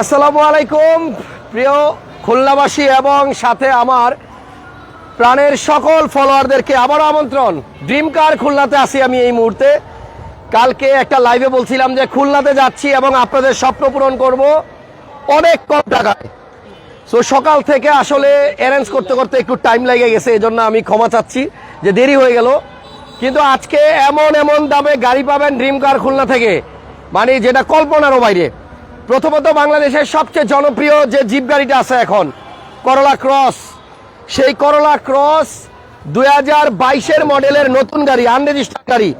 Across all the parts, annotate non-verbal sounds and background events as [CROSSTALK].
আসসালামু আলাইকুম, প্রিয় খুলনাবাসী এবং সাথে আমার প্রাণের সকল ফলোয়ারদেরকে আবারও আমন্ত্রণ। ড্রিম কার খুলনাতে আসি আমি এই মুহূর্তে। কালকে একটা লাইভে বলছিলাম যে খুলনাতে যাচ্ছি এবং আপনাদের স্বপ্ন পূরণ করব অনেক কম টাকায়। সো সকাল থেকে আসলে অ্যারেঞ্জ করতে করতে একটু টাইম লেগে গেছে এই জন্য আমি ক্ষমা চাচ্ছি যে দেরি হয়ে গেল। কিন্তু আজকে এমন এমন দামে গাড়ি পাবেন ড্রিম কার খুলনা থেকে। মানে যেটা কল্পনারও বাইরে। প্রথমত বাংলাদেশের সবচেয়ে জনপ্রিয় যে জিপ গাড়িটা আছে এখন করলা ক্রস সেই করলা ক্রস দুই হাজার বাইশের মডেলের নতুন গাড়ি আনরেজিস্টার্ড গাড়ি।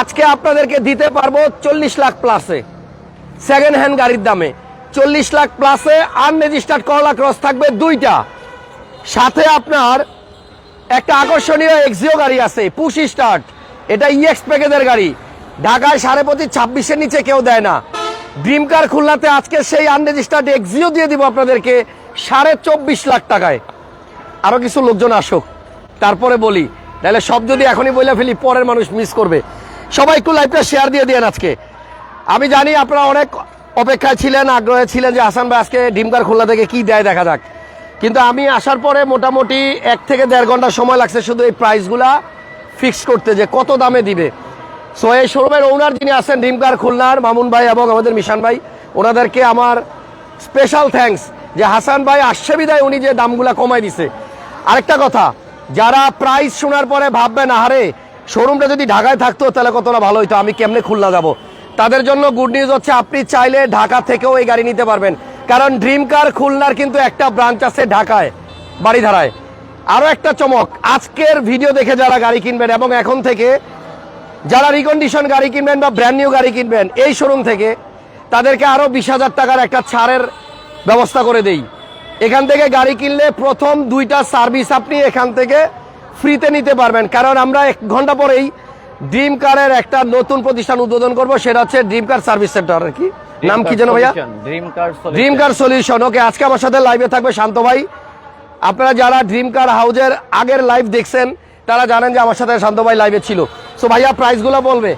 আজকে আপনাদেরকে দিতে পারব চল্লিশ লাখ প্লাসে সেকেন্ড হ্যান্ড গাড়ির দামে। চল্লিশ লাখ প্লাসে আনরেজিস্টার্ড করলা ক্রস থাকবে দুইটা। সাথে আপনার একটা আকর্ষণীয় এক্সিও গাড়ি আছে পুশ স্টার্ট এটা ইএক্স প্যাকেজের গাড়ি। ঢাকায় সাড়ে পঁচিশ, ছাব্বিশের নিচে কেউ দেয় না। ড্রিম কার খুলনাতে আজকে সেই আনরেজিস্টার্ড এক্সিও দিয়ে দিব আপনাদেরকে সাড়ে চব্বিশ লাখ টাকায়। আরও কিছু লোকজন আসুক। তারপরে বলি তাহলে সব যদি এখনই বলে ফেলি, পরের মানুষ মিস করবে। সবাই একটু লাইভটা শেয়ার দিয়ে দিয়েন আজকে। আমি জানি আপনারা অনেক অপেক্ষায় ছিলেন, আগ্রহে ছিলেন যে হাসান ভাই আজকে ডিমকার খুলনা থেকে কি দেয় দেখা যাক। কিন্তু আমি আসার পরে মোটামুটি এক থেকে দেড় ঘণ্টা সময় লাগছে শুধু এই প্রাইসগুলা ফিক্স করতে যে কত দামে দিবে। সো এই শোরুমের ওনার যিনি আছেন, ডিমকার খুলনার মামুন ভাই এবং আমাদের মিশান ভাই, ওনাদেরকে আমার স্পেশাল থ্যাঙ্কস যে হাসান ভাই আসছে বিদায়, উনি যে দামগুলা কমাই দিছে। আরেকটা কথা, যারা প্রাইস শোনার পরে ভাববেন, আহারে, শোরুমটা যদি ঢাকায় থাকতো, তাহলে কতটা ভালো হইতো, আমি কেমনে খুলনা যাব? তাদের জন্য গুড নিউজ হচ্ছে, আপনি চাইলে ঢাকা থেকেও এই গাড়ি নিতে পারবেন। কারণ ড্রিম কার খুলনার কিন্তু একটা ব্রাঞ্চ আছে ঢাকায় বাড়িধারায় আরও একটা চমক, আজকের ভিডিও দেখে যারা গাড়ি কিনবেন, এবং এখন থেকে যারা রিকন্ডিশন গাড়ি কিনবেন বা ব্র্যান্ড নিউ গাড়ি কিনবেন এই শোরুম থেকে তাদেরকে আরও বিশ হাজার টাকার একটা ছাড়ের ব্যবস্থা করে দেই। এখান থেকে গাড়ি কিনলে প্রথম দুইটা সার্ভিস আপনি এখান থেকে ফ্রিতে নিতে পারবেন। কারণ আমরা এক ঘণ্টা পরেই ড্রিম কারের একটা নতুন প্রতিষ্ঠান উদ্বোধন করব সেটা হচ্ছে ড্রিম কার সার্ভিস সেন্টার আর কি। নাম কি যেন ভাইয়া? Dream car dream car solution okay আজকে আমার সাথে লাইভে থাকবে শান্ত ভাই। আপনারা যারা ড্রিম কার হাউজের আগের লাইভ দেখছেন তারা জানেন যে আমার সাথে শান্ত ভাই লাইভে ছিল। সো ভাইয়া প্রাইসগুলো বলবে।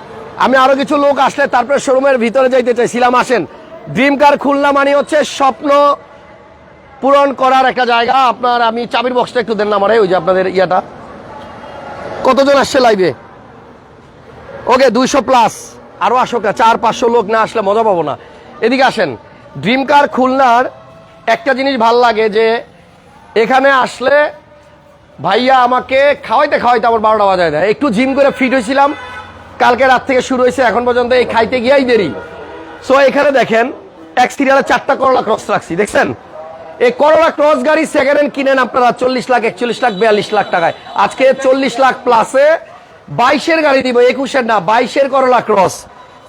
আমি আরও কিছু লোক আসলে তারপরে শোরুমের ভিতরে যাইতে চাইছিলাম আসেন। ড্রিম কার খুলনা মানে হচ্ছে স্বপ্ন পূরণ করার একটা জায়গা। আপনার, আমি চাবির বক্সটা একটু দেন না আমারে, ওই যে আপনাদের ইয়াটা। কতজন আসছে লাইভে ওকে দুইশো প্লাস আরও আসো না, চার, পাঁচশো লোক না আসলে মজা পাবো না। এদিকে আসেন। ড্রিম কার খুলনার একটা জিনিস ভালো লাগে যে, এখানে আসলে ভাইয়া, আমাকে খাওয়াইতে খাওয়াইতে আমার বারোটা বাজায় দেয়। একটু জিম করে ফিট হয়েছিলাম কালকে রাত থেকে শুরু হয়েছে এখন পর্যন্ত এই খাইতে গিয়েই দেরি। সো এখানে দেখেন, এক সিরিয়ালে চারটা করলা ক্রস রাখছি, দেখছেন? এই করলা ক্রস গাড়ি সেকেন্ড হ্যান্ড কিনেন আপনারা চল্লিশ লাখ, একচল্লিশ লাখ, বিয়াল্লিশ লাখ টাকায়। আজকে চল্লিশ লাখ প্লাসে বাইশের গাড়ি দিব, একুশের না, বাইশের করলা ক্রস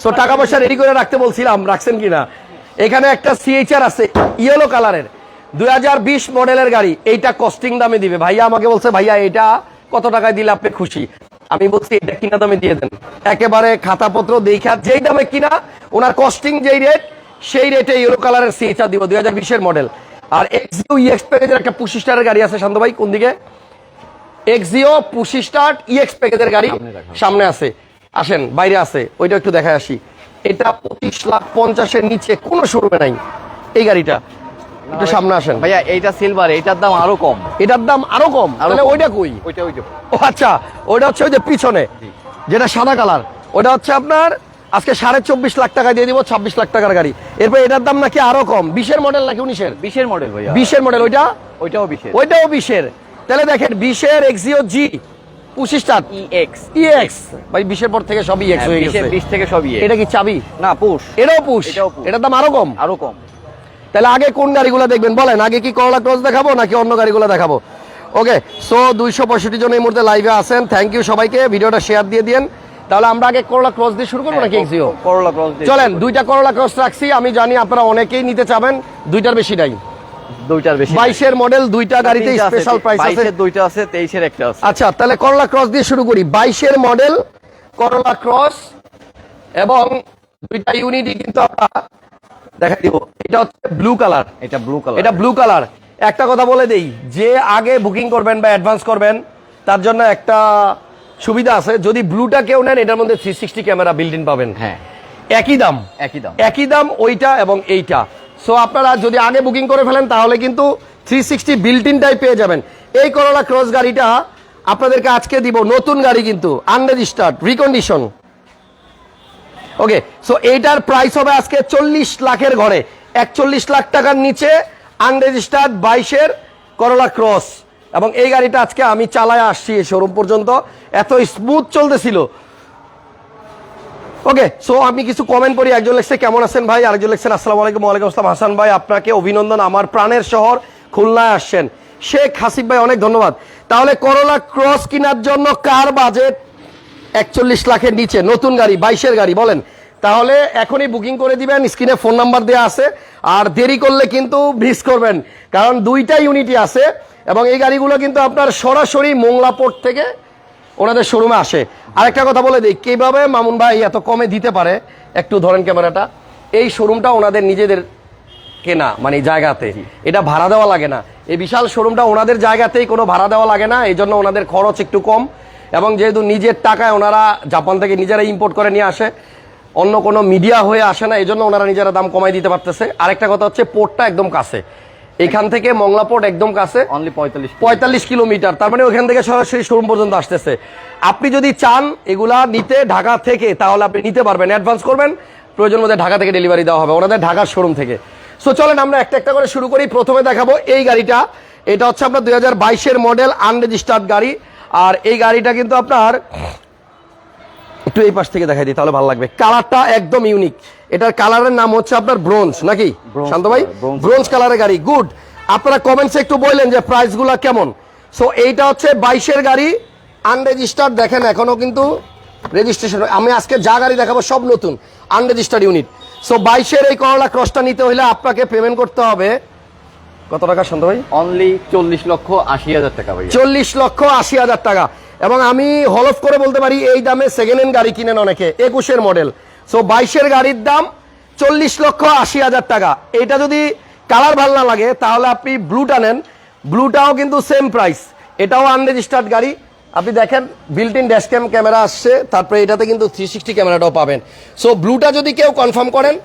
সো টাকা পয়সা রেডি করে রাখতে বলছিলাম, রাখছেন কিনা? এখানে একটা সিএইচআর আছে ইয়েলো কালারের দুই হাজার বিশ মডেলের গাড়ি এইটা কস্টিং দামে দিবে। ভাইয়া আমাকে বলছে ভাইয়া এটা কত টাকায় দিলে আপনি খুশি? আমি বলছি এটা কিনা দামে দিয়ে দেন। একেবারে খাতাপত্র দেখা যেই দামে কিনা ওনার কস্টিং যেই রেট সেই রেটে ইয়েলো কালারের সিএইচআর দিব দুই হাজার বিশের মডেল আর এক্সিও ইএক্স প্যাকেজের একটা পুশি স্টারের গাড়ি আছে শান্ত ভাই কোন দিকে? এক্সিও পুশি স্টার্ট ইএক্স প্যাকেজের গাড়ি সামনে আছে। আসেন বাইরে আছে ওইটা একটু দেখায় আসি। এটা পঁচিশ লাখ পঞ্চাশের নিচে কোনো শোরুমে নাই এই গাড়িটা। একটু সামনে আসেন। ভাইয়া এইটা সিলভার এইটার দাম আরও কম। এটার দাম আরও কম? তাহলে ওইটা কই? ওইটা ওইটা। ও আচ্ছা ওইটা হচ্ছে ওই যে পিছনে যেটা সাদা কালার। ওটা হচ্ছে আপনার আজকে সাড়ে চব্বিশ লাখ টাকা দিয়ে দিব ছাব্বিশ লাখ টাকার গাড়ি। এরপর এটার দাম নাকি আরও কম? বিশের মডেল নাকি উনিশের? বিশের মডেল ভাইয়া। বিশের মডেল ওইটা? ওইটাও বিশের। ওইটাও বিশের। তাহলে দেখেন বিশের এক্সিও জি পঁচিশ স্টার ইএক্স ইএক্স ভাই বিশের পর থেকে সব ইএক্স হয়ে গেছে। হ্যাঁ, বিশ থেকে সবই এটা কি চাবি? না পুশ। এটাও push। এটার দাম আরও কম? আরও কম। তাহলে আগে কোন গাড়িগুলো দেখবেন? বলেন আগে কি করলা ক্রস দেখাবো নাকি অন্য গাড়িগুলো দেখাবো? ওকে সো দুইশো পঁয়ষট্টি জন এই মুহূর্তে লাইভে আছেন। থ্যাংক ইউ সবাইকে ভিডিওটা শেয়ার দিয়ে দিন তাহলে আমরা আগে করলা ক্রস দিয়ে শুরু করব নাকি এক্সিও করলা ক্রস চলেন দুইটা করলা ক্রস রাখছি আমি জানি আপনারা অনেকেই নিতে চাবেন দুইটার বেশি নাই। দুইটার বেশি মডেল দুইটা গাড়িতে স্পেশাল প্রাইস আছে। বাইশের দুইটা আছে তেইশের একটা আছে। আচ্ছা তাহলে করলা ক্রস দিয়ে শুরু করি। বাইশের মডেল করলা ক্রস এবং দুইটা ইউনিটই কিন্তু আমরা দেখা দিব। এটা হচ্ছে ব্লু কালার এটা ব্লু কালার এটা ব্লু কালার একটা কথা বলে দেই যে আগে বুকিং করবেন বা অ্যাডভান্স করবেন তার জন্য একটা সুবিধা আছে। যদি ব্লুটা কেউ নেন এটার মধ্যে three sixty camera built in পাবেন। হ্যাঁ। একই দাম। একই দাম। একই দাম ওইটা এবং এইটা। সো আপনারা যদি আগে বুকিং করে ফেলেন তাহলে কিন্তু থ্রি সিক্সটি বিল্টিনটাই পেয়ে যাবেন। এই করোলা ক্রস গাড়িটা আপনাদেরকে আজকে দিব। নতুন গাড়ি কিন্তু আনরেজিস্টার্ড রিকন্ডিশন ওকে সো এইটার প্রাইস হবে আজকে চল্লিশ লাখের ঘরে। একচল্লিশ লাখ টাকার নিচে আনরেজিস্টার্ড বাইশের করোলা ক্রস এবং এই গাড়িটা আজকে আমি চালায় আসছি শোরুম পর্যন্ত। এত স্মুথ চলতেছিল। ওকে সো আমি কিছু কমেন্ট করি একজন লেখছে, কেমন আছেন ভাই? আরেকজন লেখছেন, আসসালামু আলাইকুম, ওয়ালাইকুম আসসালাম। হাসান ভাই, আপনাকে অভিনন্দন। আমার প্রাণের শহর খুলনায় আসছেন। শেখ হাসিফ ভাই, অনেক ধন্যবাদ। তাহলে করোলা ক্রস কেনার জন্য কার বাজেট একচল্লিশ লাখের নিচে, নতুন গাড়ি, বাইশের গাড়ি, বলেন। তাহলে এখনই বুকিং করে দিবেন স্ক্রিনে ফোন নাম্বার দেওয়া আছে আর দেরি করলে কিন্তু মিস করবেন কারণ দুইটা ইউনিটি আছে এবং এই গাড়িগুলো কিন্তু আপনার সরাসরি মোংলা পোর্ট থেকে ওনাদের শোরুমে আসে। আরেকটা কথা বলে দিই কীভাবে মামুন ভাই এত কমে দিতে পারে? একটু ধরেন ক্যামেরাটা। এই শোরুমটা ওনাদের নিজেদের কেনা মানে জায়গাতে। এটা ভাড়া দেওয়া লাগে না। এই বিশাল শোরুমটা ওনাদের জায়গাতেই কোনো ভাড়া দেওয়া লাগে না এই জন্য ওনাদের খরচ একটু কম এবং যেহেতু নিজের টাকায় ওনারা জাপান থেকে নিজেরা ইম্পোর্ট করে নিয়ে আসে অন্য কোনো মিডিয়া হয়ে আসে না এই জন্য ওনারা নিজেরা দাম কমাই দিতে পারতেছে। আরেকটা কথা হচ্ছে পোর্টটা একদম কাছে। এখান থেকে মংলা পোর্ট একদম কাছে। অনলি পঁয়তাল্লিশ পঁয়তাল্লিশ কিলোমিটার তার মানে ওখান থেকে সরাসরি শোরুম পর্যন্ত আসতেছে। আপনি যদি চান এগুলা নিতে ঢাকা থেকে তাহলে আপনি নিতে পারবেন অ্যাডভান্স করবেন। প্রয়োজন মধ্যে ঢাকা থেকে ডেলিভারি দেওয়া হবে ওনাদের ঢাকার শোরুম থেকে। সো চলেন আমরা একটা একটা করে শুরু করি। প্রথমে দেখাবো এই গাড়িটা। এটা হচ্ছে আপনার দুই হাজার বাইশের মডেল আনরেজিস্টার্ড গাড়ি। আর এই গাড়িটা কিন্তু আপনার একটু এই পাশ থেকে দেখাই দিই তাহলে ভালো লাগবে। কালারটা একদম ইউনিক এটার কালারের নাম হচ্ছে আপনার ব্রোঞ্জ নাকি? শান্ত ভাই? ব্রোঞ্জ কালারের গাড়ি গুড আপনারা কমেন্টসে একটু বললেন যে প্রাইসগুলো কেমন। সো এইটা হচ্ছে বাইশের গাড়ি আনরেজিস্টার্ড দেখেন এখনও কিন্তু রেজিস্ট্রেশন আমি আজকে যা গাড়ি দেখাবো সব নতুন আনরেজিস্টার্ড ইউনিট সো বাইশের এই করলা ক্রসটা নিতে হলে আপনাকে পেমেন্ট করতে হবে। কত টাকা শান্ত ভাই? অনলি চল্লিশ লক্ষ আশি হাজার টাকা ভাই চল্লিশ লক্ষ আশি হাজার টাকা। এবং আমি হলফ করে বলতে পারি, এই দামে সেকেন্ড হ্যান্ড গাড়ি কিনেন অনেকে। একুশের মডেল সো বাইশের গাড়ির দাম চল্লিশ লক্ষ আশি হাজার টাকা। এটা যদি কালার ভালো না লাগে, তাহলে আপনি ব্লুটা নেন। ব্লুটাও কিন্তু সেম প্রাইস এটাও আনরেজিস্টার্ড গাড়ি। আপনি দেখেন বিল্ট ইন ড্যাশক্যাম ক্যামেরা আসছে, তারপরে এটাতে কিন্তু থ্রি সিক্সটি ক্যামেরাটাও পাবেন। সো ব্লুটা যদি কেউ কনফার্ম করেন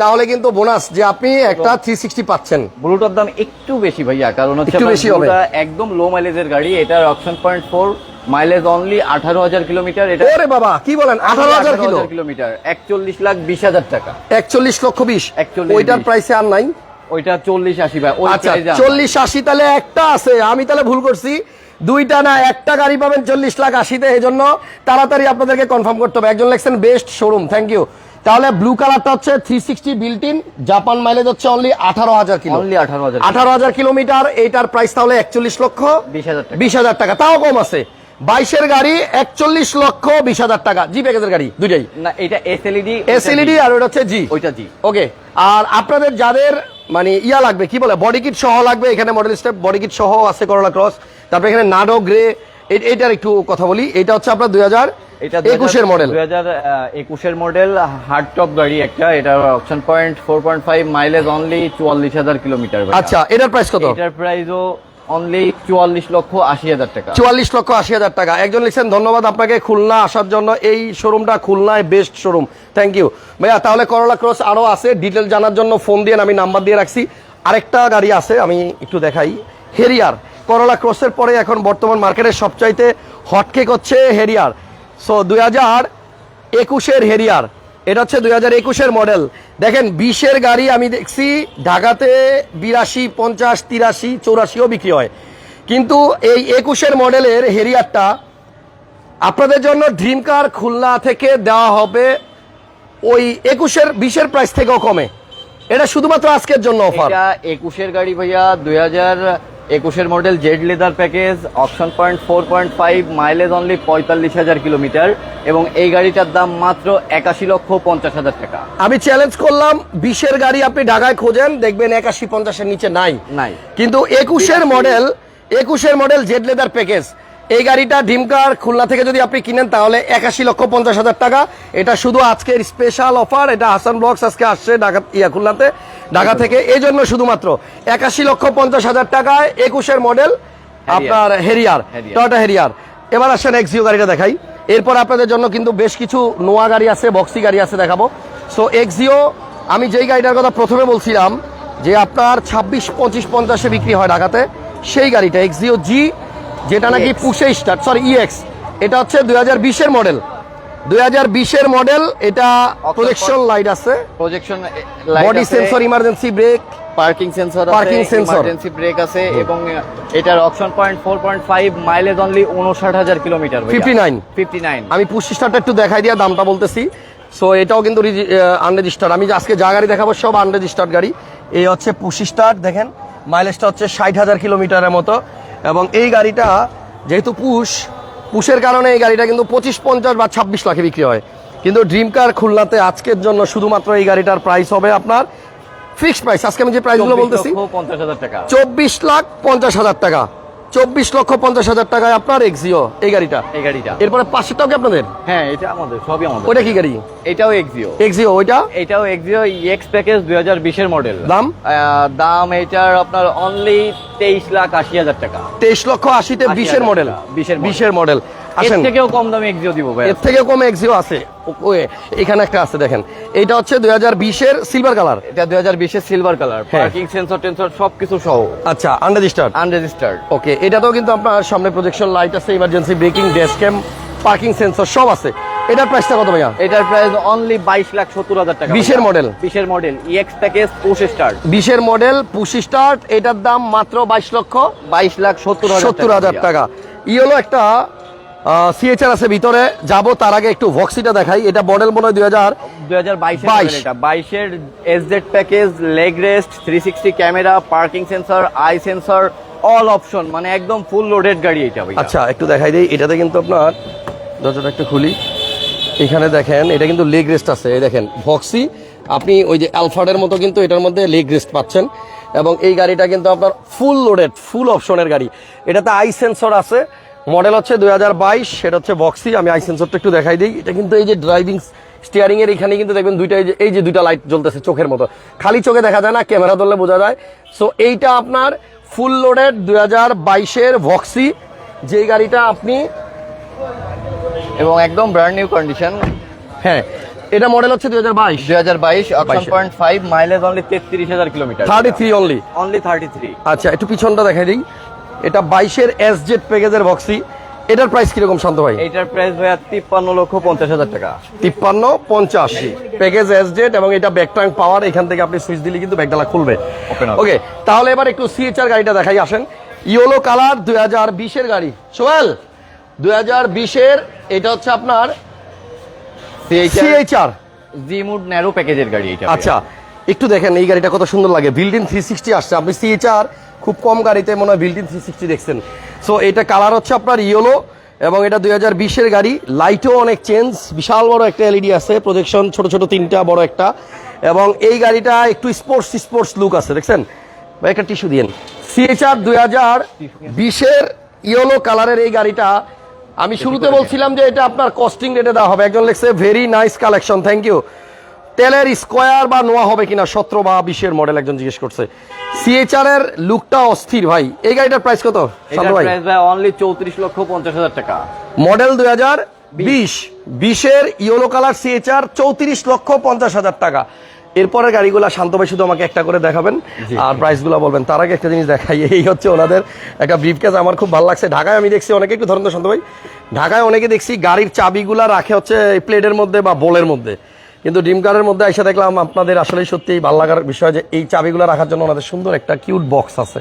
তাহলে কিন্তু বোনাস যে আপনি একটা থ্রি সিক্সটি পাচ্ছেন। ব্লুটার দাম একটু বেশি ভাইয়া কারণ হচ্ছে একটু বেশি হবে। একদম লো মাইলেজের গাড়ি এটার option point four mileage only আঠারো হাজার কিলোমিটার এটা ওরে বাবা কি বলেন? আঠারো হাজার কিলো? কিলোমিটার একচল্লিশ লাখ বিশ হাজার টাকা। একচল্লিশ লক্ষ বিশ। 41 ওইটার প্রাইসে আর নাই। ওইটা চল্লিশ আশি ভাই ওই আচ্ছা চল্লিশ আশি তাহলে একটা আছে আমি তাহলে ভুল করছি। দুইটা না একটা গাড়ি পাবেন চল্লিশ লাখ আশিতে এই জন্য তাড়াতাড়ি আপনাদেরকে কনফার্ম করতে হবে। একজন লেখছেন বেস্ট শোরুম থ্যাংক ইউ তাহলে ব্লু কালারটা হচ্ছে three sixty built in Japan mileage হচ্ছে অনলি আঠারো হাজার কিলো। অনলি আঠারো হাজার আঠারো হাজার কিলোমিটার এইটার প্রাইস তাহলে একচল্লিশ লক্ষ বিশ হাজার টাকা। বিশ হাজার টাকা তাও কম আছে। বাইশের গাড়ি একচল্লিশ লক্ষ বিশ হাজার টাকা জি প্যাকেজের গাড়ি দুইটাই। না এটা এসএলইডি এসএলইডি আর ওটা হচ্ছে জি ওইটা জি ওকে আর আপনাদের যাদের মানে ইয়া লাগবে কি বলে বডি কিট সহ লাগবে এখানে মডেল স্টেপ বডি কিট সহ আছে করোলা ক্রস তারপরে এখানে নাডো গ্রে এইটার একটু কথা বলি এটা হচ্ছে আপনার দুই হাজার এটা একুশের মডেল দুই হাজার একুশের মডেল হার্ড টপ গাড়ি একটা। Option point four point five mileage only চুয়াল্লিশ হাজার কিলোমিটার আচ্ছা এটার প্রাইস কত? এটার প্রাইসও অনলি চুয়াল্লিশ লক্ষ আশি হাজার টাকা। চুয়াল্লিশ লক্ষ আশি হাজার টাকা। একজন লিখছেন ধন্যবাদ আপনাকে খুলনা আসার জন্য। এই শোরুমটা খুলনায় বেস্ট শোরুম থ্যাংক ইউ ভাইয়া তাহলে করোলা ক্রস আরও আছে। ডিটেল জানার জন্য ফোন দিয়ে আমি নাম্বার দিয়ে রাখছি। আরেকটা গাড়ি আছে আমি একটু দেখাই। হেরিয়ার করোলা ক্রসের পরে এখন বর্তমান মার্কেটের সবচাইতে হটকেক হচ্ছে হেরিয়ার সো দুই হাজার একুশের হেরিয়ার এটা হচ্ছে দুই হাজার একুশের মডেল দেখেন, বিশের গাড়ি আমি দেখছি, ঢাকাতে বিরাশি, পঞ্চাশ, তিরাশি, চৌরাশিও বিক্রি হয়। কিন্তু এই একুশের মডেলের হেরিয়ারটা আপনাদের জন্য ড্রিম কার খুলনা থেকে দেওয়া হবে ওই একুশের, বিশের প্রাইস থেকেও কমে। এটা শুধুমাত্র আজকের জন্য অফার একুশের গাড়ি ভাইয়া দুই হাজার একুশের model Z leather package option point four point five mileage only পঁয়তাল্লিশ হাজার কিলোমিটার এবং এই গাড়িটার দাম মাত্র একাশি লক্ষ পঞ্চাশ হাজার টাকা। আমি চ্যালেঞ্জ করলাম বিশের গাড়ি আপনি ঢাকায় খোঁজেন দেখবেন একাশি পঞ্চাশের নিচে নাই। নাই। কিন্তু একুশের মডেল একুশের মডেল জেড লেদার প্যাকেজ এই গাড়িটা ডিমকার খুলনা থেকে যদি আপনি কিনেন তাহলে একাশি লক্ষ পঞ্চাশ হাজার টাকা। এটা শুধু আজকের স্পেশাল অফার এটা হাসান ব্লগস আজকে আসছে ঢাকা ইয়া খুলনাতে। ঢাকা থেকে এই জন্য শুধুমাত্র একাশি লক্ষ পঞ্চাশ হাজার টাকায় একুশের মডেল আপনার হেরিয়ার টয়টা হেরিয়ার এবার আসেন এক্সিও গাড়িটা দেখাই। এরপর আপনাদের জন্য কিন্তু বেশ কিছু নোয়া গাড়ি আছে বক্সি গাড়ি আছে দেখাবো। সো এক্সিও আমি যেই গাড়িটার কথা প্রথমে বলছিলাম যে আপনার ছাব্বিশ পঁচিশ পঞ্চাশে বিক্রি হয় ঢাকাতে সেই গাড়িটা এক্সিও জি যেটা নাকি পুষে স্টার্ট সরি ইএক্স এটা হচ্ছে দুই হাজার বিশের মডেল দুই হাজার বিশের মডেল এটা প্রজেকশন লাইট আছে। Projection body sensor emergency brake parking sensor আছে sensor। ইমার্জেন্সি ব্রেক আছে এবং এটার option point four point five mileage only উনষাট হাজার কিলোমিটার 59 ফিফটি নাইন আমি পুশ স্টারটা একটু দেখাই দিয়ে দামটা বলতেছি। সো এটাও কিন্তু আনরেজিস্টার্ড আমি আজকে যা গাড়ি দেখাবো সব আনরেজিস্টার্ড গাড়ি। এই হচ্ছে পুশ স্টার্ট দেখেন। মাইলেজটা হচ্ছে ষাট হাজার কিলোমিটারের মতো। এবং এই গাড়িটা যেহেতু পুশ পুশের কারণে এই গাড়িটা কিন্তু পঁচিশ পঞ্চাশ বা ছাব্বিশ লাখে বিক্রি হয়। কিন্তু ড্রিম কার খুলনাতে আজকের জন্য শুধুমাত্র এই গাড়িটার প্রাইস হবে আপনার ফিক্সড প্রাইস আজকে আমি যে প্রাইসগুলো বলতেছি চব্বিশ লাখ পঞ্চাশ হাজার টাকা। চব্বিশ লক্ষ পঞ্চাশ হাজার টাকায় আপনার এক্সিও এই গাড়িটা। এই গাড়িটা। এরপরে পাশেরটাও কি আপনাদের? হ্যাঁ এটা আমাদের সবই আমাদের। ওইটা কি গাড়ি? এটাও এক্সিও এক্সিও ওইটা? এটাও এক্সিও এক্স প্যাকেজ দুই হাজার বিশের মডেল দাম? দাম এটার আপনার অনলি তেইশ লাখ আশি হাজার টাকা। তেইশ লক্ষ আশিতে বিশের মডেল বিশের বিশের মডেল আসেন। থেকেও কম দামে এক্সিও দিব ভাই এর থেকে কম এক্সিও আছে। ওয়ে এখানে একটা আছে দেখেন। এইটা হচ্ছে দুই হাজার বিশের সিলভার কালার এটা দুই হাজার বিশের silver colour. Parking sensor tensor সবকিছু সহ। আচ্ছা আনরেজিস্টার্ড আনরেজিস্টার্ড ওকে এটাতেও কিন্তু আপনার সামনে প্রজেকশন লাইট আছে emergency braking dash cam parking sensor সব আছে। এটার প্রাইসটা কত ভাইয়া? এটার প্রাইস অনলি বাইশ লাখ সত্তর হাজার টাকা 20 এর model? বিশের model EX package push start বিশের মডেল পুশি স্টার্ট এটার দাম মাত্র বাইশ লক্ষ বাইশ লাখ সত্তর হাজার সত্তর হাজার টাকা। ই হলো একটা সিএচআর আছে ভিতরে। যাব তার আগে একটু ভক্সিটা দেখাই। এটা মডেল মনে হয় দুই হাজার দুই হাজার বাইশের 22 model এটা। বাইশের SZ package leg rest three sixty camera parking sensor eye sensor all option মানে একদম ফুল লোডেড গাড়ি এটা আচ্ছা একটু দেখাই দিই। এটাতে কিন্তু আপনার দরজাটা একটু খুলি। এখানে দেখেন এটা কিন্তু লেগ রেস্ট আছে। এই দেখেন ভক্সি আপনি ওই যে অ্যালফার্ডের মতো কিন্তু এটার মধ্যে লেগ রেস্ট পাচ্ছেন। এবং এই গাড়িটা কিন্তু আপনার ফুল লোডেড ফুল অপশনের গাড়ি। এটাতে আই সেন্সর আছে। মডেল হচ্ছে দুই হাজার বাইশ সেটা হচ্ছে বক্সি আমি আই সেন্সরটা একটু দেখাই দিই। এটা কিন্তু এই যে ড্রাইভিং স্টিয়ারিং এর এখানে কিন্তু দেখবেন দুইটা এই যে- দুইটা লাইট জ্বলতেছে চোখের মতো। খালি চোখে দেখা যায় না ক্যামেরা ধরলে বোঝা যায়। সো এইটা আপনার ফুল লোডেড দুই হাজার বাইশের ভক্সি যেই গাড়িটা আপনি এবং একদম ব্র্যান্ড নিউ কন্ডিশন হ্যাঁ এটা মডেল হচ্ছে দুই হাজার বাইশ। দুই হাজার বাইশ option 22 point five mileage only তেত্রিশ হাজার kilometre thirty three only only thirty three আচ্ছা একটু পিছনটা দেখাই দিই। এটা বাইশের এস জেড প্যাকেজের বক্সি এটার প্রাইস কীরকম শান্ত ভাই? এটার প্রাইস ভাইয়া তিপ্পান্ন লক্ষ পঞ্চাশ হাজার টাকা। তিপ্পান্ন পঞ্চাশ। প্যাকেজ এস জেড এবং এটা ব্যাক ট্যাঙ্ক পাওয়ার এখান থেকে আপনি সুইচ দিলে কিন্তু ব্যাগডালা খুলবে। ওকে তাহলে এবার একটু সিএচআর গাড়িটা দেখাই আসেন। ইয়োলো কালার দুই হাজার বিশের গাড়ি। সোহেল দুই হাজার বিশের এটা হচ্ছে আপনার সিএইচআর জি মুড ন্যারো প্যাকেজের গাড়ি এটা আচ্ছা একটু দেখেন এই গাড়িটা কত সুন্দর লাগে। বিল্ডিং থ্রি সিক্সটি আসছে। আপনি সিএচআর খুব কম গাড়িতে মনে হয় বিল্ডিং থ্রি সিক্সটি দেখছেন। সো এটা কালার হচ্ছে আপনার ইয়েলো এবং এটা দুই হাজার বিশের গাড়ি। লাইটও অনেক চেঞ্জ বিশাল বড় একটা এলইডি আছে প্রজেকশন ছোট ছোট তিনটা বড় একটা। এবং এই গাড়িটা একটু স্পোর্টস স্পোর্টস লুক আছে দেখছেন? ভাই একটা টিস্যু দিন সিএচআর দুই হাজার বিশের ইয়েলো কালারের এই গাড়িটা আমি শুরুতে বলছিলাম যে এটা আপনার কস্টিং রেটে দেওয়া হবে। একজন লিখছে very nice collection thank you তেলের স্কোয়ার বা নোয়া হবে কিনা সতেরো বা বিশের মডেল একজন জিজ্ঞেস করছে। সিএচআর এর লুকটা অস্থির ভাই। এই গাড়িটার প্রাইস কত? অনলি চৌত্রিশ লক্ষ পঞ্চাশ হাজার টাকা। মডেল দুই হাজার বিশ। বিশের ইয়েলো কালার সিএচআর চৌত্রিশ লক্ষ পঞ্চাশ হাজার টাকা। এরপরের গাড়িগুলো শান্ত ভাই শুধু আমাকে একটা করে দেখাবেন। আর প্রাইস প্রাইসগুলো বলবেন। তার আগে একটা জিনিস দেখাই এই হচ্ছে ওনাদের একটা ব্রিফ কেস আমার খুব ভালো লাগছে। ঢাকায় আমি দেখছি অনেকে একটু ধরেন তো শান্ত ভাই। ঢাকায় অনেকে দেখছি গাড়ির চাবিগুলা রাখে হচ্ছে প্লেটের মধ্যে বা বোলের মধ্যে। কিন্তু ডিম কারের মধ্যে এসে দেখলাম আপনাদের আসলে সত্যি ভালো লাগার বিষয় যে এই চাবিগুলো রাখার জন্য ওনাদের সুন্দর একটা কিউট বক্স আছে।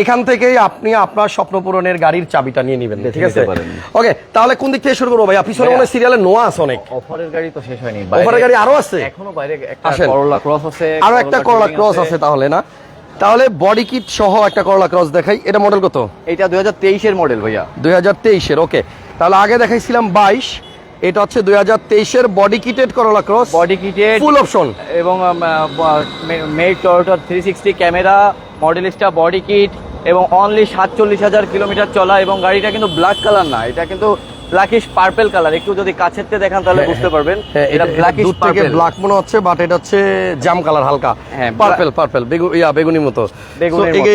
এখান থেকেই আপনি আপনার স্বপ্ন পূরণের গাড়ির চাবিটা নিয়ে নেবেন ঠিক আছে? ওকে তাহলে কোন দিক থেকে শুরু করব ভাই পিছনে মনে সিরিয়ালে নোয়া আছে অনেক। অফারের গাড়ি তো শেষ হয়নি। অফারের গাড়ি আরও আছে? এখনও বাইরে একটা করলা ক্রস আছে আরও একটা করলা ক্রস আছে। তাহলে না? তাহলে বডি কিট সহ একটা করলা ক্রস দেখাই। এটা মডেল কত? এটা দুই হাজার তেইশের মডেল ভাইয়া। দুই হাজার তেইশের ওকে তাহলে আগে দেখাইছিলাম বাইশ এটা হচ্ছে দুই হাজার তেইশের body kitted Corolla cross body kitted full option এবং made Toyota three sixty camera Modellista body kit এবং অনলি সাতচল্লিশ হাজার কিলোমিটার চলা এবং গাড়িটা কিন্তু ব্ল্যাক কালার না এটা কিন্তু ব্ল্যাকিশ পার্পেল কালার একটু যদি কাছের থেকে দেখান তাহলে বুঝতে পারবেন। হ্যাঁ, এটা ব্ল্যাকিশ থেকে ব্ল্যাক মনে হচ্ছে বাট এটা হচ্ছে জাম কালার হালকা। হ্যাঁ, পার্পেল পার্পেল ইয়া বেগুনি মতো।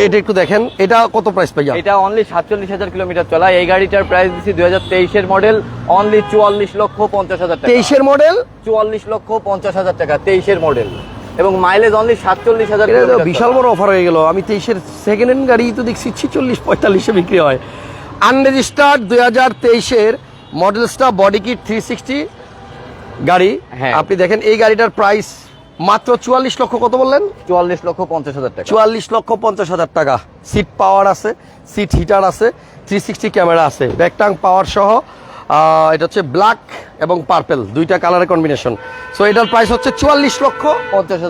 এটা একটু দেখেন এটা কত প্রাইস এটা অনলি সাতচল্লিশ হাজার কিলোমিটার চলা। এই গাড়িটার প্রাইস দিচ্ছি দুই হাজার তেইশের মডেল অনলি চুয়াল্লিশ লক্ষ পঞ্চাশ হাজার টাকা। তেইশের মডেল চুয়াল্লিশ লক্ষ পঞ্চাশ হাজার টাকা তেইশের মডেল এবং মাইলেজ অনলি সাতচল্লিশ হাজার বিশাল বড় অফার হয়ে গেল। আমি তেইশের সেকেন্ড হ্যান্ড গাড়ি তো দেখছি ছিচল্লিশ পঁয়তাল্লিশে বিক্রি হয়। আনরেজিস্টার্ড দুই হাজার তেইশের মডেলসটা বডি কিট থ্রি সিক্সটি গাড়ি। হ্যাঁ। আপনি দেখেন এই গাড়িটার প্রাইস মাত্র চুয়াল্লিশ লক্ষ কত বললেন? চুয়াল্লিশ লক্ষ পঞ্চাশ হাজার টাকা। চুয়াল্লিশ লক্ষ পঞ্চাশ হাজার টাকা। সিট পাওয়ার আছে সিট হিটার আছে থ্রি সিক্সটি ক্যামেরা আছে। ব্যাকটাং পাওয়ার সহ এটা হচ্ছে ব্ল্যাক এবং পার্পেল দুইটা কালারের কম্বিনেশন সো এটার প্রাইস হচ্ছে চুয়াল্লিশ লক্ষ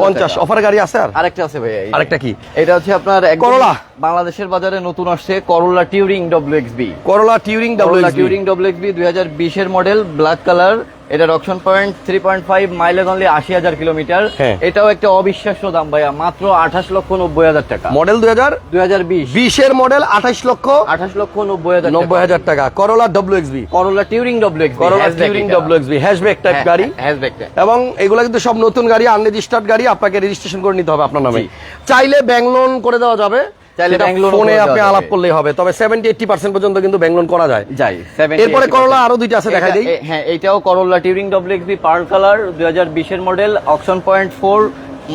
পঞ্চাশ। অফার গাড়ি আছে আর? আরেকটা আছে ভাই আরেকটা কি? এটা হচ্ছে আপনার করলা। বাংলাদেশের বাজারে নতুন আসছে Corolla touring W X B Corolla touring W touring W X B দুই হাজার বিশের মডেল ব্ল্যাক কালার এটার option point three point five mileage only আশি হাজার কিলোমিটার হ্যাঁ। এটাও একটা অবিশ্বাস্য দাম ভাইয়া মাত্র আঠাশ লক্ষ নব্বই হাজার টাকা। মডেল দুই হাজার? দুই হাজার বিশ। বিশের মডেল আঠাশ লক্ষ আঠাশ লক্ষ নব্বই হাজার নব্বই হাজার টাকা। Corolla W XB Corolla touring W X Corolla touring W XB hatchback type গাড়ি। হ্যাশব্যাকটা এবং এগুলো কিন্তু সব নতুন গাড়ি আনরেজিস্টার্ড গাড়ি আপনাকে রেজিস্ট্রেশন করে নিতে হবে আপনার নামে। চাইলে ব্যাংক লোন করে দেওয়া যাবে। চাইলে সেটা bank loan ও ফোনে আপনি আলাপ করলেই হবে। তবে সেভেন্টি এইটটি পার্সেন্ট পর্যন্ত কিন্তু ব্যাংক লোন করা যায়। যাই এরপরে করোলা আরও দুইটা আছে দেখাই দিই। হ্যাঁ এটাও Corolla touring W X colour দুই হাজার model option point four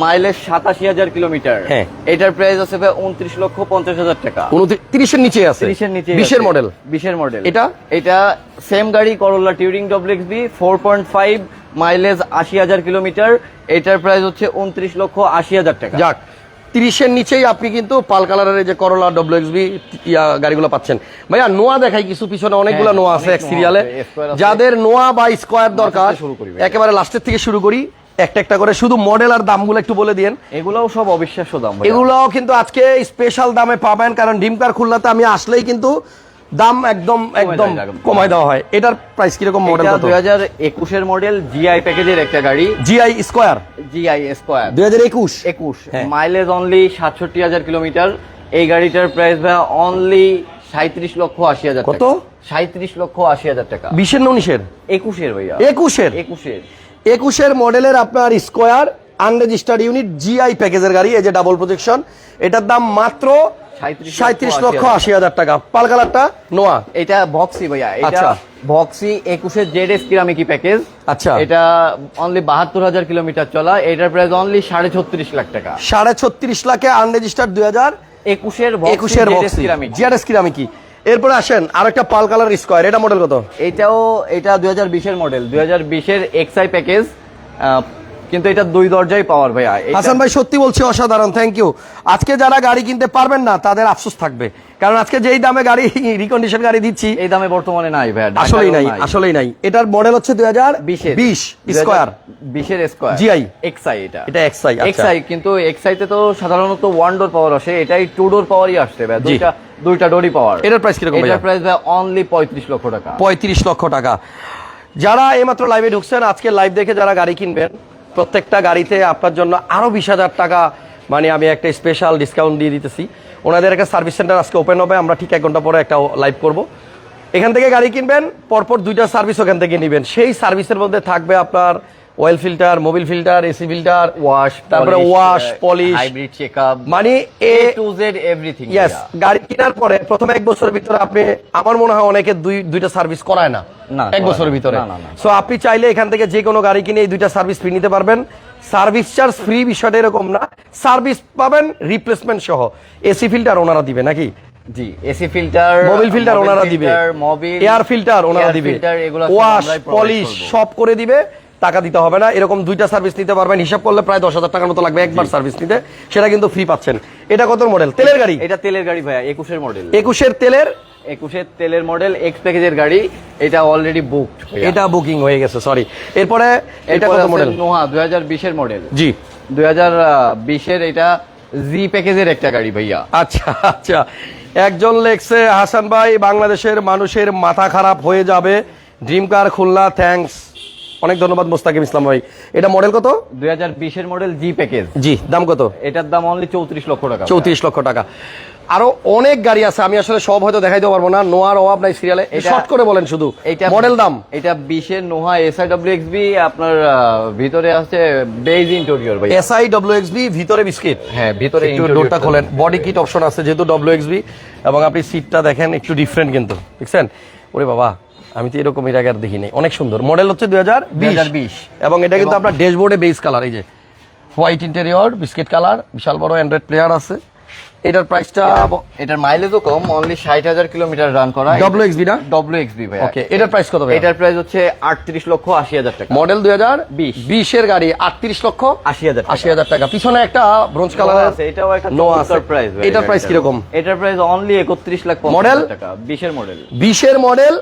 mileage সাতাশি হাজার কিলোমিটার হ্যাঁ। এটার প্রাইস আছে ভাই উনত্রিশ লক্ষ পঞ্চাশ হাজার টাকা। উনত্রিশের নিচে আছে। তিরিশের নিচে বিশের মডেল বিশের মডেল এটা? এটা সেম গাড়ি Corolla touring W X B four point five mileage আশি হাজার কিলোমিটার এটার প্রাইস হচ্ছে উনত্রিশ লক্ষ আশি হাজার টাকা। যাক তিরিশের নিচেই আপনি কিন্তু পাল কালারের যে করোলা ডব্লিউ এক্সবি গাড়িগুলো পাচ্ছেন। ভাইয়া নোয়া দেখাই কিছু পিছনে অনেকগুলো হ্যাঁ, নোয়া আছে এক সিরিয়ালে। যাদের নোয়া বা স্কোয়ার দরকার একেবারে লাস্টের থেকে শুরু করি। একটা একটা করে শুধু মডেল আর দামগুলো একটু বলে দিন এগুলোও সব অবিশ্বাস্য দাম। এগুলোও কিন্তু আজকে স্পেশাল দামে পাবেন কারণ ডিমকার খুলনাতে আমি আসলেই কিন্তু দাম একদম একদম কমায় দেওয়া হয়। এটার প্রাইস কীরকম মডেল কত? দুই হাজার একুশের মডেল জিআই প্যাকেজের একটা গাড়ি। জিআই স্কোয়ার জিআই স্কোয়ার দুই হাজার একুশ? একুশ। হ্যাঁ। মাইলেজ অনলি সাতষট্টি হাজার কিলোমিটার এই গাড়িটার প্রাইস ভাই অনলি সাঁত্রিশ লক্ষ আশি হাজার কত? সাঁত্রিশ লক্ষ আশি হাজার টাকা। বিশের না উনিশের? একুশের ভাইয়া। একুশের? একুশের। একুশের মডেলের আপনার স্কোয়ার আনরেজিস্টার্ড ইউনিট জিআই প্যাকেজের গাড়ি এই যে ডাবল প্রজেকশন এটার দাম মাত্র 37 সাঁত্রিশ লক্ষ আশি হাজার টাকা। পাল কালারটা? নোয়া এটা বক্সি ভাইয়া। এটা আচ্ছা। বক্সি একুশের জেড এস কিরামিকি প্যাকেজ। আচ্ছা। এটা অনলি বাহাত্তর হাজার কিলোমিটার চলা। এটার প্রাইস অনলি সাড়ে ছত্রিশ লাখ টাকা। সাড়ে ছত্রিশ লাখে আনরেজিস্টার্ড দুই হাজার একুশের একুশের জিআরএস কিরামিকি। এরপরে আসেন আর একটা পাল কালার স্কোয়ার। এটা মডেল কত? এটাও এটা দুই হাজার বিশের মডেল দুই হাজার বিশের এক্সআই প্যাকেজ কিন্তু এটা দুই দরজাই পাওয়ার ভাইয়া। হাসান ভাই সত্যি বলছি অসাধারণ থ্যাংক ইউ আজকে যারা গাড়ি কিনতে পারবেন না তাদের আফসোস থাকবে। কারণ আজকে যেই দামে গাড়ি [LAUGHS] রিকন্ডিশন গাড়ি দিচ্ছি এই দামে বর্তমানে নাই ঢাকায়ও আসলেই নাই আসলেই নাই। এটার মডেল হচ্ছে দুই হাজার বিশের বিশ স্কোয়ার বিশের স্কোয়ার GI এক্সআই এটা। এটা XI, আচ্ছা। এক্সআই কিন্তু এক্সআইতে তো সাধারণত ওয়ান ডোর পাওয়ার আসে এটাই টু ডোর পাওয়ারই আসছে ভাই। দুইটা দুইটা ডোরই পাওয়ার এটার price কীরকম ভাইয়া? এটার প্রাইস ভাই অনলি পঁয়ত্রিশ লক্ষ টাকা। পঁয়ত্রিশ লক্ষ টাকা। যারা এইমাত্র লাইভে ঢুকছেন আজকে লাইভ দেখে যারা গাড়ি কিনবেন প্রত্যেকটা গাড়িতে আপনার জন্য আরও বিশ হাজার টাকা মানে আমি একটা স্পেশাল ডিসকাউন্ট দিয়ে দিতেছি। ওনাদের একটা সার্ভিস সেন্টার আজকে ওপেন হবে, আমরা ঠিক এক ঘণ্টা পরে একটা লাইভ করব। এখান থেকে গাড়ি কিনবেন, পরপর দুইটা সার্ভিস ওখান থেকে নেবেন। সেই সার্ভিসের মধ্যে থাকবে আপনার oil filter Mobil filter AC filter wash তারপরে ওয়াশ পলিশ হাইব্রিড চেকআপ মানে A to Z everything yes গাড়ি কেনার পরে প্রথম এক বছরের ভিতরে আপনি আমার মনে হয় অনেকে দুই দুইটা সার্ভিস করায় না। না, এক বছরের ভিতরে। সো আপনি চাইলে এখান থেকে যে কোনো গাড়ি কিনে এই দুইটা সার্ভিস ফ্রি নিতে পারবেন। সার্ভিস চার্জ ফ্রি বিষয়টা এরকম না। সার্ভিস পাবেন রিপ্লেসমেন্ট সহ। এসি ফিল্টার ওনারা দিবে নাকি? জি এসি ফিল্টার মোবিল ফিল্টার ওনারা দিবে। এয়ার ফিল্টার ওনারা দিবে। ওয়াশ পলিশ সব করে দিবে। টাকা দিতে হবে না। এরকম দুইটা সার্ভিস নিতে পারবেন হিসাব করলে প্রায় দশ হাজার টাকার মতো লাগবে একবার সার্ভিস নিতে। সেটা কিন্তু ফ্রি পাচ্ছেন। এটা কত মডেল তেলের গাড়ি? এটা তেলের গাড়ি ভাইয়া একুশের মডেল একুশের তেলের? একুশের তেলের মডেল এক্স প্যাকেজের গাড়ি এটা অলরেডি বুকড এটা বুকিং হয়ে গেছে সরি এরপরে এটা কত মডেল নোহা দুই হাজার বিশের মডেল জি। দুই হাজার বিশের এটা জি প্যাকেজের একটা গাড়ি ভাইয়া। আচ্ছা আচ্ছা। একজন লেখছে হাসান ভাই বাংলাদেশের মানুষের মাথা খারাপ হয়ে যাবে। ড্রিম কার খুলনা থ্যাঙ্কস অনেক ধন্যবাদ মোস্তাকিম ইসলাম ভাই। এটা মডেল কত? দুই হাজার বিশের মডেল জি প্যাকেজ জি দাম কত? এটার দাম অনলি চৌত্রিশ লক্ষ টাকা। চৌত্রিশ লক্ষ টাকা। আরও অনেক গাড়ি আছে আমি আসলে সব হয়তো দেখাইতে পারব না। নোয়ার অভাব নাই সিরিয়ালে শর্ট করে বলেন শুধু। এটা মডেল দাম? এটা বিশের Noha SI W X B আপনার ভিতরে আছে বেজ ইন্টেরিয়র ভাই এসআই ডব্লিউ এক্স বি ভিতরে বিস্কিট। হ্যাঁ ভিতরে একটু ডোরটা খোলেন। বডি কিট অপশন আছে যেহেতু ডব্লিউ এক্স বি এবং আপনি সিটটা দেখেন একটু ডিফারেন্ট কিন্তু। দেখছেন? ওরে বাবা। আমি তো এরকম এর আগে আর দেখিনি অনেক সুন্দর। মডেল হচ্ছে দুই হাজার 2020 এবং এটা কিন্তু আপনার ড্যাশবোর্ডে বেস কালার এই যে হোয়াইট ইন্টেরিয়র বিস্কিট কালার বিশাল বড় অ্যান্ড্রয়েড প্লেয়ার আছে। এটার প্রাইসটা এটার মাইলেজও কম অনলি ষাট হাজার কিলোমিটার রান করা। ডব্লিউ এক্সবি না? ডব্লিউ এক্সবি ভাই ওকে এটার প্রাইস কত ভাই এটার প্রাইস হচ্ছে আটত্রিশ লক্ষ আশি হাজার টাকা। মডেল দুই হাজার বিশ। বিশের গাড়ি আটত্রিশ লক্ষ আশি হাজার আশি হাজার টাকা। পিছনে একটা ব্রোঞ্জ কালার আছে। এটাও একটা নো আছে। প্রাইস এটার প্রাইস কীরকম? এটার প্রাইস অনলি একত্রিশ লাখ পঞ্চাশ Model? হাজার টাকা। বিশের মডেল। বিশের মডেল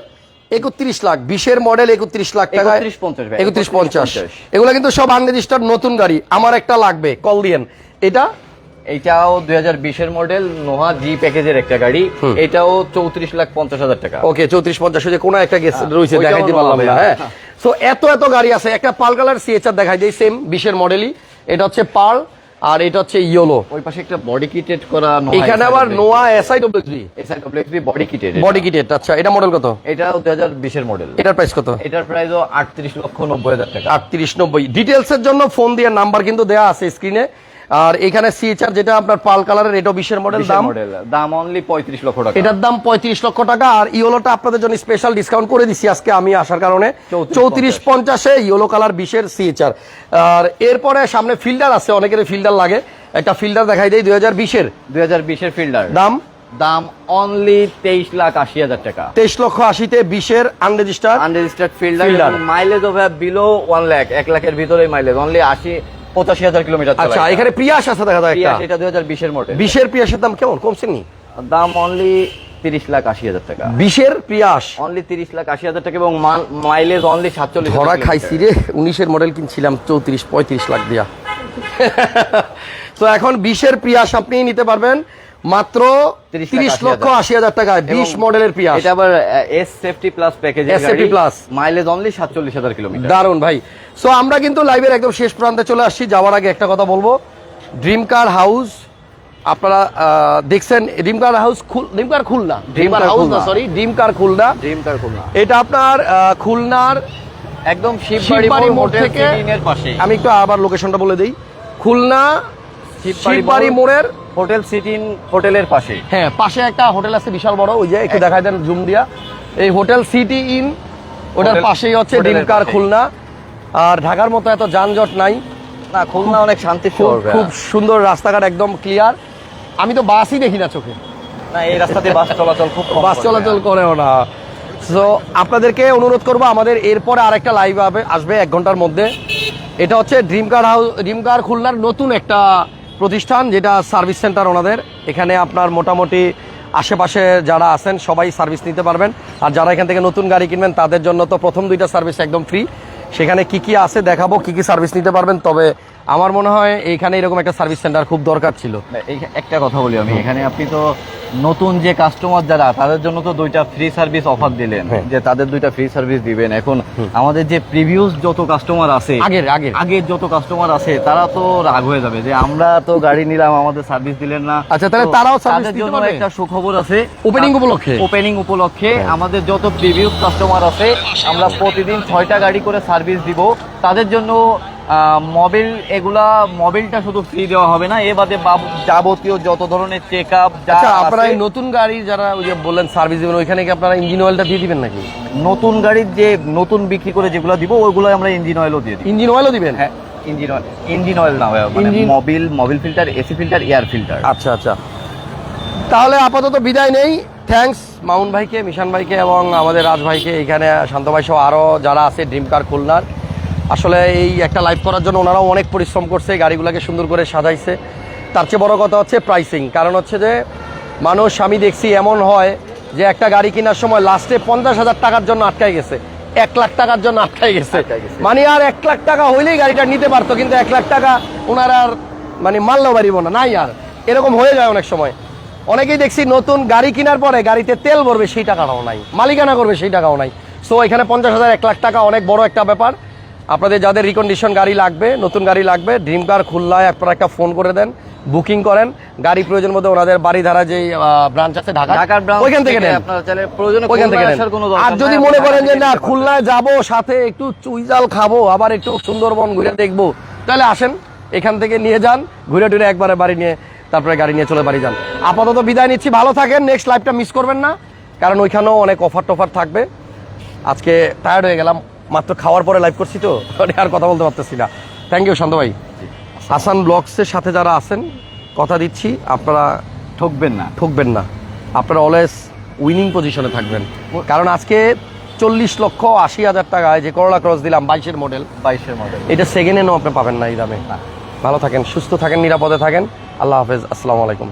একত্রিশ লাখ বিশের মডেল একত্রিশ লাখ টাকা একত্রিশ পঞ্চাশ এগুলো কিন্তু সব আনরেজিস্টার্ড নতুন গাড়ি আমার একটা লাগবে কল দিয়েন। এটা? এইটাও দুই হাজার বিশের মডেল নোহা জি প্যাকেজের একটা গাড়ি এটাও চৌত্রিশ লাখ পঞ্চাশ হাজার টাকা। ওকে চৌত্রিশ পঞ্চাশ যে কোনো একটা গেস রয়েছে ওইটাও দেখাইতে নেওয়া পারলাম না হ্যাঁ। হ্যাঁ। সো এত এত গাড়ি আছে একটা পাল কালার সিএচআর দেখাই দেয় সেম বিশের মডেলই এটা হচ্ছে পার্ল আর এটা হচ্ছে ইয়েলো। ওই পাশে একটা বডি কিটেড করা এখানে আবার Noah SI W SI W three body kitted body kitted আচ্ছা এটা মডেল কত? এটা দুই হাজার বিশের মডেল এটার প্রাইস কত? এটার প্রাইস আটত্রিশ লক্ষ নব্বই হাজার টাকা। আটত্রিশ নব্বই। ডিটেলস এর জন্য ফোন দিয়ে নাম্বার কিন্তু দেওয়া আছে স্ক্রিনে আর এখানে সিএচআর যেটা আপনার পাল কালারের এটাও বিশের মডেল দাম? দাম অনলি পঁয়ত্রিশ লক্ষ টাকা। এটার দাম পঁয়ত্রিশ লক্ষ টাকা আর ইয়োলোটা আপনাদের জন্য স্পেশাল ডিসকাউন্ট করে দিচ্ছি আজকে আমি আসার কারণে। চৌত্রিশ পঞ্চাশে। ইয়েলো কালার বিশের সিএচআর আর এরপরে সামনে ফিল্ডার আছে অনেকের ফিল্ডার লাগে। একটা ফিল্ডার দেখাই দেয় দুই হাজার বিশের। দুই হাজার বিশের ফিল্ডার দাম? দাম অনলি তেইশ লাখ আশি হাজার টাকা। তেইশ লক্ষ আশিতে বিশের আনরেজিস্টার আনরেজিস্টার্ড ফিল্ডার মাইলেজ হবে বিলো ওয়ান লাখ এক লাখের ভিতরে মাইলেজ অনলি আশি পঁচাশি হাজার কিলোমিটার আচ্ছা এখানে প্রিয়াস আছে দেখা যায় একটা। এটা দুই হাজার বিশের মডেল বিশের প্রিয়াসের দাম কেমন? কমছে নি দাম অনলি তিরিশ লাখ আশি হাজার টাকা। বিশের প্রিয়াস অনলি তিরিশ লাখ আশি হাজার টাকা এবং মাইলেজ অনলি সাতচল্লিশ ধরা খাইছি রে উনিশের মডেল কিনছিলাম চৌত্রিশ পঁয়ত্রিশ লাখ দিয়া। [LAUGHS] তো এখন বিশের প্রিয়াস আপনি নিতে পারবেন। মাত্র 30 লাখ তিরিশ 80 লক্ষ হাজার। আশি হাজার টাকায় বিশ এবং মডেলের পিয়াস এটা আবার S safety plus package SFT plus। Mileage only সাতচল্লিশ হাজার কিলোমিটার দারুণ ভাই। সো আমরা কিন্তু লাইভের একদম শেষ প্রান্তে চলে আসছি। যাওয়ার আগে একটা কথা বলব। ড্রিম কার হাউস আপনারা দেখছেন dream car house dream car Khulna. Dream car house না sorry dream car Khulna. Dream car Khulna. এটা আপনার খুলনার একদম শিববাড়ি মোড় থেকে আমি একটু আবার লোকেশনটা বলে দিই। খুলনা শিববাড়ি মোড়ের হোটেল সিটি হোটেলের পাশে। হ্যাঁ পাশে একটা হোটেল আছে বিশাল বড় ওই যে একটু দেখাই দেন জুম দিয়া। এই হোটেল সিটি ইন ওটার পাশেই হচ্ছে ডিমকার খুলনা। আর ঢাকার মতো এত যানজট নাই। না খুলনা অনেক শান্তি খুব সুন্দর রাস্তাঘাট একদম ক্লিয়ার আমি তো বাসই দেখি না চোখে। না এই রাস্তাতে বাস চলাচল খুব বাস চলাচল করেও না। সো আপনাদেরকে অনুরোধ করব আমাদের এরপরে আরেকটা লাইভ হবে আসবে এক ঘণ্টার মধ্যে। এটা হচ্ছে dream car house dream car খুলনার নতুন একটা প্রতিষ্ঠান যেটা সার্ভিস সেন্টার ওনাদের, এখানে আপনার মোটামুটি আশেপাশে যারা আছেন সবাই সার্ভিস নিতে পারবেন। আর যারা এখান থেকে নতুন গাড়ি কিনবেন, তাদের জন্য তো প্রথম দুইটা সার্ভিস একদম ফ্রি সেখানে কি কি আছে দেখাবো, কি কি সার্ভিস নিতে পারবেন, তবে আমার মনে হয় এখানে এরকম একটা সার্ভিস সেন্টার খুব দরকার ছিল। একটা কথা বলি আমি এখানে আপনি তো নতুন যে কাস্টমার যারা তাদের জন্য তো দুইটা ফ্রি সার্ভিস অফার দিলেন হ্যাঁ। যে তাদের দুইটা ফ্রি সার্ভিস দিবেন। এখন আমাদের যে প্রিভিয়াস যত কাস্টমার আছে আগের আগের। আগের যত কাস্টমার আছে তারা তো রাগ হয়ে যাবে যে আমরা তো গাড়ি নিলাম আমাদের সার্ভিস দিলেন না। আচ্ছা, তাহলে তারাও তাদের জন্য একটা সুখবর আছে। ওপেনিং উপলক্ষে? ওপেনিং উপলক্ষে আমাদের যত প্রিভিয়াস কাস্টমার আছে আমরা প্রতিদিন ছয়টা গাড়ি করে সার্ভিস দিব। তাদের জন্য মোবিল এগুলা মোবিলটা শুধু ফ্রি দেওয়া হবে না এ বাদে যাবতীয় যত ধরনের চেক আপ আচ্ছা আপনারা এই নতুন গাড়ি যারা ওই যে বললেন সার্ভিস দিবেন ওইখানে কি আপনারা ইঞ্জিন অয়েলটা দিয়ে দিবেন নাকি? নতুন গাড়ির যে নতুন বিক্রি করে যেগুলো দিব ওইগুলো আমরা ইঞ্জিন অয়েলও দিয়ে দিই। ইঞ্জিন অয়েলও দিবেন? হ্যাঁ ইঞ্জিন অয়েল ইঞ্জিন অয়েল না মানে Mobil Mobil filter AC filter air filter আচ্ছা আচ্ছা। তাহলে আপাতত বিদায় নেই। থ্যাঙ্কস মাউন ভাইকে মিশান ভাইকে এবং আমাদের রাজ ভাইকে এখানে শান্ত ভাই সহ আরও যারা আছে ড্রিম কার খুলনার। আসলে এই একটা লাইভ করার জন্য ওনারাও অনেক পরিশ্রম করছে গাড়িগুলোকে সুন্দর করে সাজাইছে। তার চেয়ে বড় কথা হচ্ছে প্রাইসিং কারণ হচ্ছে যে মানুষ আমি দেখছি এমন হয় যে একটা গাড়ি কেনার সময় লাস্টে পঞ্চাশ হাজার টাকার জন্য আটকাই গেছে এক লাখ টাকার জন্য আটকাই গেছে। মানে আর এক লাখ টাকা হইলেই গাড়িটা নিতে পারতো কিন্তু এক লাখ টাকা ওনার আর মানে মানলেও পারিব না নাই আর। এরকম হয়ে যায় অনেক সময়। অনেকেই দেখছি নতুন গাড়ি কেনার পরে গাড়িতে তেল ভরবে সেই টাকাটাও নাই। মালিকানা করবে সেই টাকাও নাই। সো এখানে পঞ্চাশ হাজার এক লাখ টাকা অনেক বড় একটা ব্যাপার। আপনাদের যাদের রিকন্ডিশন গাড়ি লাগবে নতুন গাড়ি লাগবে ড্রিম কার খুলনায় আপনারা একটা ফোন করে দেন বুকিং করেন গাড়ি প্রয়োজন মধ্যে ওনাদের বাড়ি ধারা যে ব্রাঞ্চ আছে ঢাকা ঢাকার ওইখান থেকে নেন। ওইখান আর যদি মনে করেন যে না খুলনায় যাব সাথে একটু চুইজাল খাব আবার একটু সুন্দরবন ঘুরে দেখব তাহলে আসেন এখান থেকে নিয়ে যান ঘুরে টুরে একবারে বাড়ি নিয়ে তারপরে গাড়ি নিয়ে চলে বাড়ি যান। আপাতত বিদায় নিচ্ছি ভালো থাকেন নেক্সট লাইফটা মিস করবেন না কারণ ওইখানেও অনেক অফার টফার থাকবে। আজকে টায়ার্ড হয়ে গেলাম। মাত্র খাওয়ার পরে লাইভ করছি তো আর কথা বলতে পারতেছি না। থ্যাংক ইউ শান্ত ভাই। আসান ব্লগসের সাথে যারা আছেন কথা দিচ্ছি আপনারা ঠকবেন না। ঠকবেন না। আপনারা অলওয়েজ উইনিং পজিশনে থাকবেন। কারণ আজকে চল্লিশ লক্ষ আশি হাজার টাকায় যে করোলা ক্রস দিলাম বাইশের মডেল বাইশের মডেল এটা সেকেন্ড হ্যান্ডও আপনি পাবেন না এই দামে। ভালো থাকেন সুস্থ থাকেন নিরাপদে থাকেন। আল্লাহ হাফেজ আসসালামু আলাইকুম।